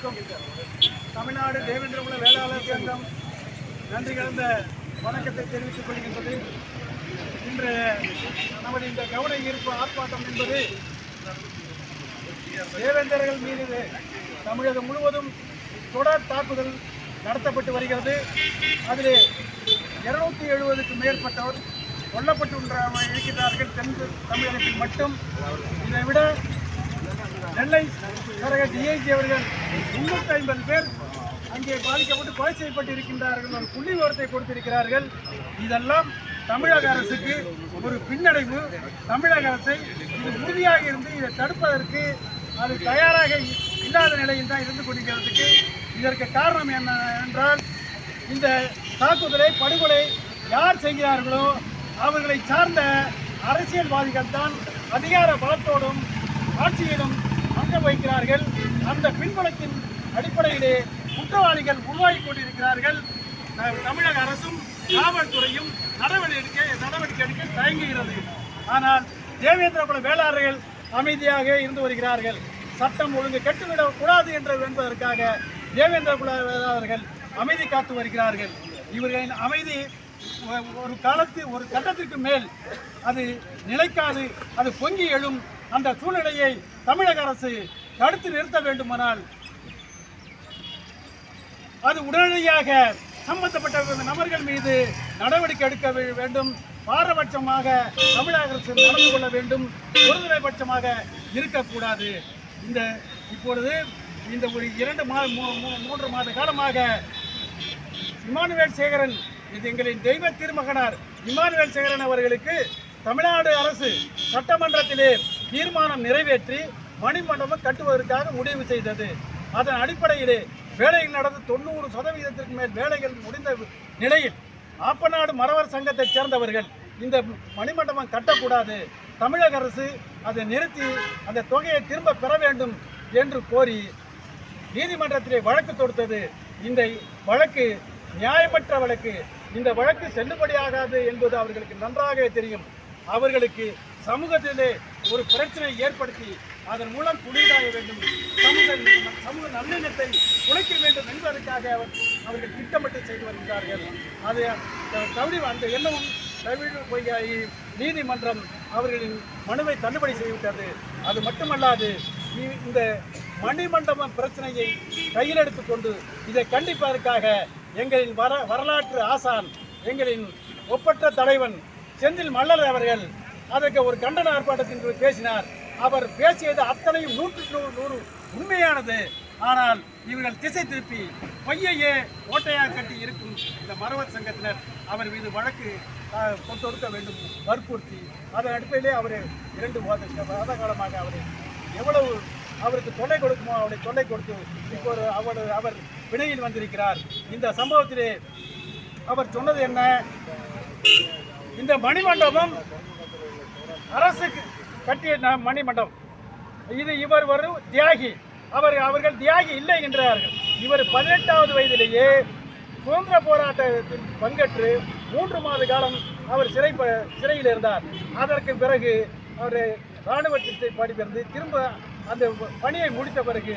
அனைவருக்கும் தமிழ்நாடு தேவேந்திரகுல வேளாளர் சங்கம் நன்றி கலந்த வணக்கத்தை தெரிவித்துக் கொள்கின்றது. இன்று நமது இந்த கவன ஈர்ப்பு ஆர்ப்பாட்டம் என்பது தேவேந்தர்கள் மீது தமிழகம் முழுவதும் தொடர் தாக்குதல் நடத்தப்பட்டு வருகிறது. அதில் இருநூத்தி எழுபதுக்கு மேற்பட்டவர் கொல்லப்பட்டு இருக்கின்றார்கள் தென் தமிழகத்தில் மட்டும். இதை விட நெல்லை சரக டிஐஜி அவர்கள் முன்னூற்றி ஐம்பது பேர் அங்கே பாதிக்கப்பட்டு கொலை செய்யப்பட்டு இருக்கின்றார்கள் ஒரு புள்ளி விவரத்தை கொடுத்திருக்கிறார்கள். இதெல்லாம் தமிழக அரசுக்கு ஒரு பின்னடைவு. தமிழக அரசை இது உறுதியாக இருந்து இதை தடுப்பதற்கு அது தயாராக இல்லாத நிலையில் தான் இருந்து கொண்டிருக்கிறதுக்கு இதற்கு காரணம் என்ன என்றால் இந்த தாக்குதலை படுகொலை யார் செய்கிறார்களோ அவர்களை சார்ந்த அரசியல்வாதிகள் தான் அதிகார பலத்தோடும் ஆட்சியிலும் அங்க வகிக்கிறார்கள் அந்த பின்புலத்தின் அடிப்படையிலே குற்றவாளிகள் உருவாகி கொண்டிருக்கிறார்கள். தமிழக அரசும் காவல்துறையும் நடவடிக்கை நடவடிக்கை எடுக்க தயங்குகிறது. ஆனால் தேவேந்திர குல வேளாளர்கள் அமைதியாக இருந்து வருகிறார்கள். சட்டம் ஒழுங்கு கெட்டுவிடக் கூடாது என்று என்பதற்காக தேவேந்திர குல வேளாளர்கள் அமைதி காத்து வருகிறார்கள். இவர்களின் அமைதி ஒரு காலத்து ஒரு கட்டத்திற்கு மேல் அது நிலைக்காது அது பொங்கி எழும் அந்த சூழ்நிலையை தமிழக அரசு தடுத்து நிறுத்த வேண்டுமானால் அது உடனடியாக சம்பந்தப்பட்ட நபர்கள் மீது நடவடிக்கை எடுக்க வே- வேண்டும். பாரபட்சமாக தமிழக அரசு நடந்து கொள்ள வேண்டும். ஒருதலைபட்சமாக இருக்கக்கூடாது. இந்த இப்பொழுது இந்த ஒரு இரண்டு மா மூன்று மாத காலமாக இமானுவேல் சேகரன் இது எங்களின் தெய்வ திருமகனார் இமானுவேல் சேகரன் அவர்களுக்கு தமிழ்நாடு அரசு சட்டமன்றத்திலே தீர்மானம் நிறைவேற்றி மணிமண்டபம் கட்டுவதற்காக முடிவு செய்தது. அதன் அடிப்படையிலே வேலைகள் நடந்து தொண்ணூறு சதவீதத்திற்கு மேல் வேலைகள் முடிந்த நிலையில் ஆப்பநாடு மறவர் சங்கத்தைச் சேர்ந்தவர்கள் இந்த மணிமண்டபம் கட்டக்கூடாது. தமிழக அரசு அதை நிறுத்தி அந்த தொகையை திரும்ப பெற வேண்டும் என்று கோரி நீதிமன்றத்திலே வழக்கு தொடுத்தது. இந்த வழக்கு நியாயமற்ற வழக்கு. இந்த வழக்கு செல்லுபடியாகாது என்பது அவர்களுக்கு நன்றாக தெரியும். அவர்களுக்கு சமூகத்திலே ஒரு பிரச்சனையை ஏற்படுத்தி அதன் மூலம் குளிராக வேண்டும். சமூக சமூக நல்லிணத்தை உழைக்க வேண்டும் என்பதற்காக அவர் அவர்கள் திட்டமிட்டு செய்து வருகிறார்கள். அது தவறி அந்த எண்ணமும் தவிர நீதிமன்றம் அவர்களின் மனுவை தள்ளுபடி செய்துவிட்டது. அது மட்டுமல்லாது இந்த மணிமண்டபம் பிரச்சனையை கையில் எடுத்துக்கொண்டு இதை கண்டிப்பதற்காக எங்களின் வர வரலாற்று ஆசான் எங்களின் ஒப்பற்ற தலைவன் செந்தில் மல்லர் அவர்கள் அதற்கு ஒரு கண்டன ஆர்ப்பாட்டத்தின் பேசினார். அவர் பேசியது அத்தனையும் நூற்றுக்கு நூறு நூறு உண்மையானது. ஆனால் இவர்கள் திசை திருப்பி பொய்யையே ஓட்டையாக கட்டி இருக்கும் இந்த மரவர் சங்கத்தினர் அவர் மீது வழக்கு ஆஹ், தொடுக்க வேண்டும் வற்புறுத்தி. அதன் அடிப்படையிலே அவர் இரண்டு மாத மாத காலமாக அவர் எவ்வளவு அவருக்கு தொல்லை கொடுக்குமோ அவரை தொல்லை கொடுத்து இப்போ ஒரு அவர் அவர் பிணையில் வந்திருக்கிறார். இந்த சம்பவத்திலே அவர் சொன்னது என்ன? இந்த மணிமண்டபம் அரசுக்கு கட்டிய மணிமண்டபம். இது இவர் ஒரு தியாகி. அவர் அவர்கள் தியாகி இல்லை என்கிறார்கள் இவர் பதினெட்டாவது வயதிலேயே சுதந்திர போராட்டத்தில் பங்கேற்று மூன்று மாத காலம் அவர் சிறை ப- சிறையில் இருந்தார். அதற்கு பிறகு அவர் இராணுவத்தை படிப்பிருந்து திரும்ப அந்த பணியை முடித்த பிறகு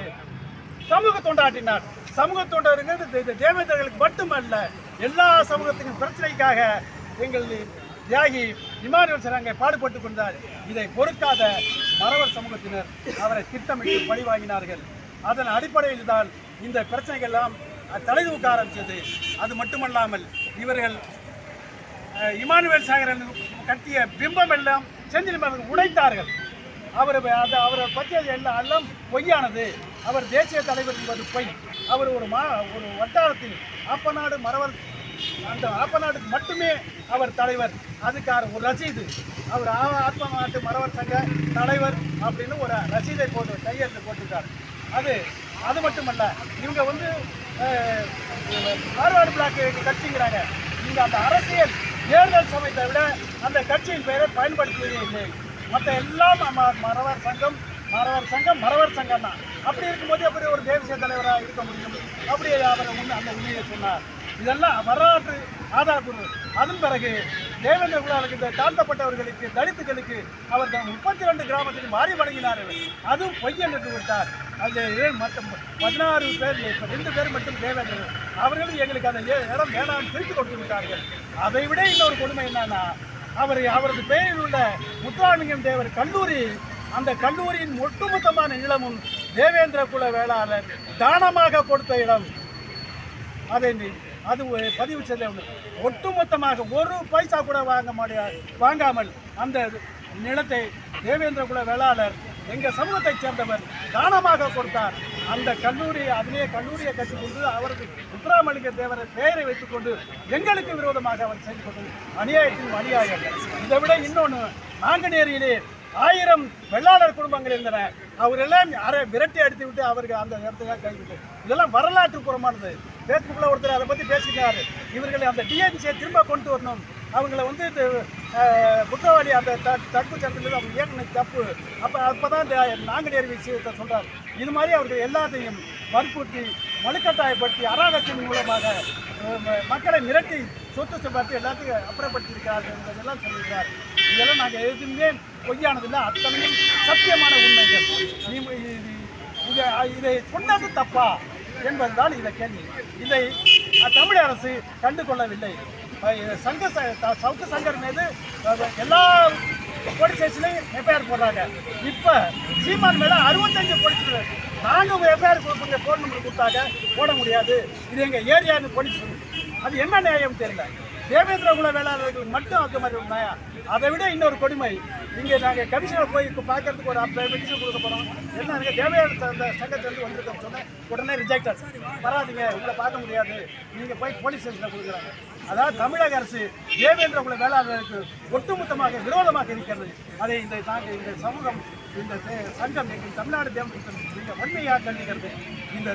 சமூக தொண்டாட்டினார் சமூக தொண்டருங்கிறது தேவேந்திரர்களுக்கு மட்டுமல்ல எல்லா சமூகத்துக்கும் பிரச்சனைக்காக எங்கள் தியாகி இமானுவல் சிறங்க பாடுபட்டு கொண்டார். இதை பொறுக்காத மறவர் சமூகத்தினர் அவரை திட்டமிட்டு பழிவாங்கினார்கள். அதன் அடிப்படையில் தான் இந்த பிரச்சனைகள் எல்லாம் தலை தூக்க ஆரம்பித்தது அது மட்டுமல்லாமல் இவர்கள் இமானுவேல் சாகரன் கட்டிய பிம்பம் எல்லாம் செந்தில் மலர்கள் உடைத்தார்கள். அவர் அது அவரை பற்றியது எல்லாம் எல்லாம் பொய்யானது. அவர் தேசிய தலைவர் என்பது பொய். அவர் ஒரு மா ஒரு வட்டாரத்தில் அப்பநாடு மறவர் அந்த ஆப்பநாடுக்கு மட்டுமே அவர் தலைவர். அதுக்கான ஒரு ரசீது. அவர் ஆ- ஆத்ம நாட்டு மறவர் சங்க தலைவர் அப்படின்னு ஒரு ரசீதை போட்டு கையெழுத்து போட்டிருக்கார். அது அது மட்டுமல்ல இவங்க வந்து அஹ், பிளாக் கட்சிங்கிறாங்க. இங்க அந்த அரசியல் தேர்தல் சமயத்தை விட அந்த கட்சியின் பெயரை பயன்படுத்துவதே இல்லை. மற்ற எல்லாம் ம- மறவர் சங்கம் மறவர் சங்கம் மறவர் சங்கம் தான். அப்படி இருக்கும்போது அப்படி ஒரு தேசிய தலைவராக இருக்க முடியும்? அப்படி அவர் உண்மை அந்த உண்மையை சொன்னார். இதெல்லாம் வரலாற்று ஆதாரப்பூர்வம் அதன் பிறகு தேவேந்திர குலாவுக்கு இந்த தாழ்த்தப்பட்டவர்களுக்கு தலித்துகளுக்கு அவர் தன் முப்பத்தி ரெண்டு கிராமத்தில் மாறி வழங்கினார்கள் அதுவும் பொய் என்று விட்டார் அந்த மற்ற பதினாறு பேர் ரெண்டு பேர் மட்டும் தேவேந்திரன் அவர்களும் எங்களுக்கு அந்த ஏ- இடம் வேணாம் திருப்பி கொடுத்து விட்டார்கள். அதை விட இன்னொரு கொடுமை என்னன்னா அவர் அவரது பெயரில் உள்ள முத்துராமலிங்கம் தேவர் கல்லூரி அந்த கல்லூரியின் ஒட்டுமொத்தமான நிலமும் தேவேந்திர குல வேளாளர் தானமாக கொடுத்த இடம். அதை நீ- அது ஒரு பதிவு செய்ய ஒட்டுமொத்தமாக ஒரு பைசா கூட வாங்க முடியாது வாங்காமல் அந்த நிலத்தை தேவேந்திர குல வேளாளர் எங்கள் சமூகத்தைச் சேர்ந்தவர் தானமாக கொடுத்தார். அந்த கல்லூரி அதிலே கல்லூரியை கட்டிக்கொண்டு அவருக்கு முத்துராமலிங்க தேவரை பெயரை வைத்துக்கொண்டு எங்களுக்கு விரோதமாக அவர் செய்து அநியாயத்தின் அநியாயம். இதை விட இன்னொன்று நாங்குநேரியிலே ஆயிரம் வெள்ளாளர் குடும்பங்கள் இருந்தன. அவரெல்லாம் அரை விரட்டி அடித்து விட்டு அவருக்கு அந்த இடத்துக்காக கைவிட்டு இதெல்லாம் வரலாற்று புறமானது. ஃபேஸ்புக்கில் ஒருத்தர் அதை பற்றி பேசிக்கிறாரு. இவர்களை அந்த டிஎன்சியை திரும்ப கொண்டு வரணும். அவங்கள வந்து இந்த குற்றவாளி அந்த த தடுப்பு சட்டத்தில் அவங்க இயக்குனது தப்பு. அப்போ அப்போ தான் இந்த நாங்குநேரி விஷயத்தை சொல்கிறார் இது மாதிரி அவர்கள் எல்லாத்தையும் வற்புறுத்தி வலுக்கட்டாயப்படுத்தி அராகத்தின் மூலமாக மக்களை மிரட்டி சொத்து பார்த்து எல்லாத்தையும் அப்புறப்படுத்தியிருக்கிறார்கள் என்பதெல்லாம் சொல்லியிருக்கார் இதெல்லாம் நாங்கள் எதுவுமே பொய்யானதில்லை அத்தனையும் சத்தியமான உண்மைகள். நீ இது- இது இதை சொன்னது தப்பா? என்பதுதான் இந்த கேள்வி. இதை தமிழக தமிழ் அரசு கண்டு கொள்ளவில்லை சங்க சவுக்கு சங்கர் மீது எல்லா போலீஸ் ஸ்டேஷன்லையும் எஃப்ஐஆர் போடுறாங்க. இப்போ சீமான் மேலே அறுபத்தஞ்சு போலீஸ் நாங்கள் எஃப்ஐஆர் கொடுக்குற ஃபோன் நம்பர் கொடுத்தாங்க போட முடியாது. இது எங்கள் ஏரியான்னு போலீஸ் அது என்ன நியாயம் தெரியல. தேவேந்திர குல வேளாளர்கள் மட்டும் அந்த மாதிரி இருந்தாயா அதை விட இன்னொரு கொடுமை. இங்கே நாங்கள் கமிஷனர் போய் இப்போ பார்க்கறதுக்கு ஒரு அப்போ பெட்டிஷன் கொடுக்க போகிறோம் என்ன இருக்கு தேவையான அந்த சங்கத்திலேருந்து வந்திருக்கோம் சொன்னேன் உடனே ரிஜெக்ட் வராதீங்க உங்களை பார்க்க முடியாது. நீங்கள் போய் போலீஸ் ஸ்டேஷனில் கொடுக்குறாங்க. அதாவது தமிழக அரசு தேவேந்திர குல வேளாளர்களுக்கு ஒட்டுமொத்தமாக விரோதமாக இருக்கிறது. அதை இந்த நாங்கள் இந்த சமூகம் இந்த சங்கம் எங்கள் தமிழ்நாடு தேவசம் மிக வன்மையாக கண்டிக்கிறது இந்த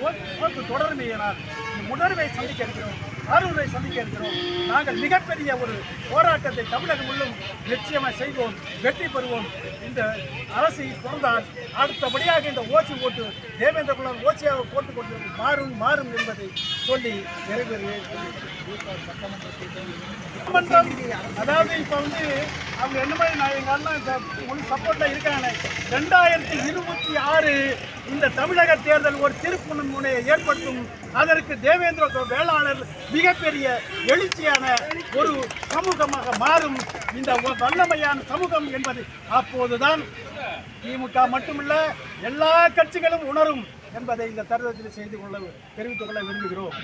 போ- போக்கு தொடர்மையினால் இந்த உணர்வை சந்திக்க இருக்கிறோம். ஆர்வலை சந்திக்க இருக்கிறோம். நாங்கள் மிகப்பெரிய ஒரு போராட்டத்தை தமிழகம் முழுவதும் நிச்சயமாக செய்வோம் வெற்றி பெறுவோம். இந்த அரசை தொடர்ந்தால் அடுத்தபடியாக இந்த ஓசி ஓட்டு தேவேந்திர குலம் ஓசியாக போட்டுக் கொண்டு மாறும் மாறும் என்பதை சொல்லி நிறைவேறுவேன் அதாவது இப்போ வந்து அவங்க என்ன மாதிரி நான் எங்கள் அண்ணன் இந்த முழு சப்போர்ட்டில் இருக்காங்க. ரெண்டாயிரத்தி இருபத்தி ஆறு இந்த தமிழக தேர்தல் ஒரு திருப்புண முனையை ஏற்படுத்தும் அதற்கு தேவேந்திர வேளாளர் மிகப்பெரிய எழுச்சியான ஒரு சமூகமாக மாறும் இந்த வல்லமையான சமூகம் என்பது அப்போதுதான் திமுக மட்டுமல்ல எல்லா கட்சிகளும் உணரும் என்பதை இந்த தருணத்தில் செய்து கொள்ள தெரிவித்துக் கொள்ள விரும்புகிறோம்.